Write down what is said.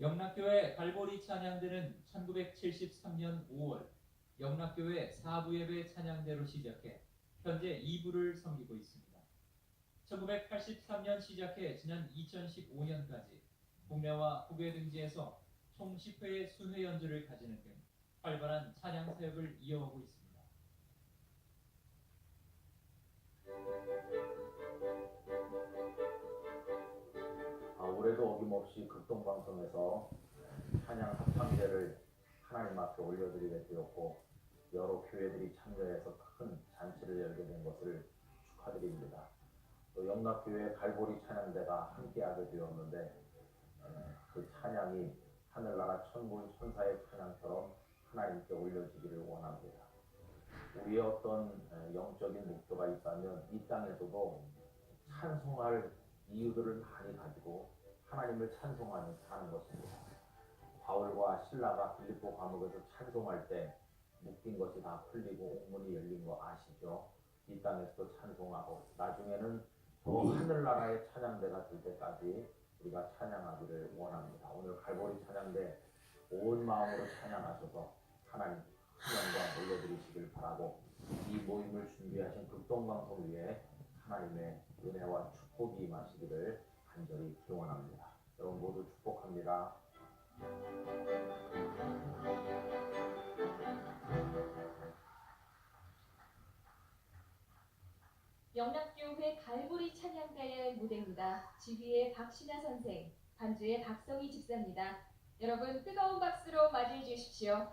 영락교회 갈보리 찬양대는 1973년 5월 영락교회 4부 예배 찬양대로 시작해 현재 2부를 섬기고 있습니다. 1983년 시작해 지난 2015년까지 국내와 국외 등지에서 총 10회의 순회 연주를 가지는 등 활발한 찬양 사역을 이어오고 있습니다. 아, 올해도 어김없이 극동방송에서 찬양 합창제를 하나님 앞에 올려드리게 되었고 여러 교회들이 참여해서 큰 잔치를 열게 된 것을 축하드립니다. 또 영락교회 갈보리 찬양대가 함께하게 되었는데 에, 그 찬양이 하늘나라 천군 천사의 찬양처럼 하나님께 올려지기를 원합니다. 우리의 어떤 에, 영적인 목표가 있다면 이 땅에서도 찬송할 이유들을 많이 가지고 하나님을 찬송하는 사는 것입니다. 바울과 신라가 빌립보 감옥에서 찬송할 때 묶인 것이 다 풀리고 옥문이 열린 거 아시죠? 이 땅에서도 찬송하고 나중에는 저 하늘나라의 찬양대가 될 때까지 우리가 찬양하기를 원합니다. 오늘 갈보리 찬양대 온 마음으로 찬양하셔서 하나님 큰 영광 올려드리시길 바라고 이 모임을 준비하신 극동방송 위에 하나님의 은혜와 축복이 임하시기를 간절히 기원합니다. 여러분 모두 축복합니다. 영락교회 갈보리 찬양가의 무대입니다. 지휘의 박신하 선생, 반주의 박성희 집사입니다. 여러분 뜨거운 박수로 맞이해 주십시오.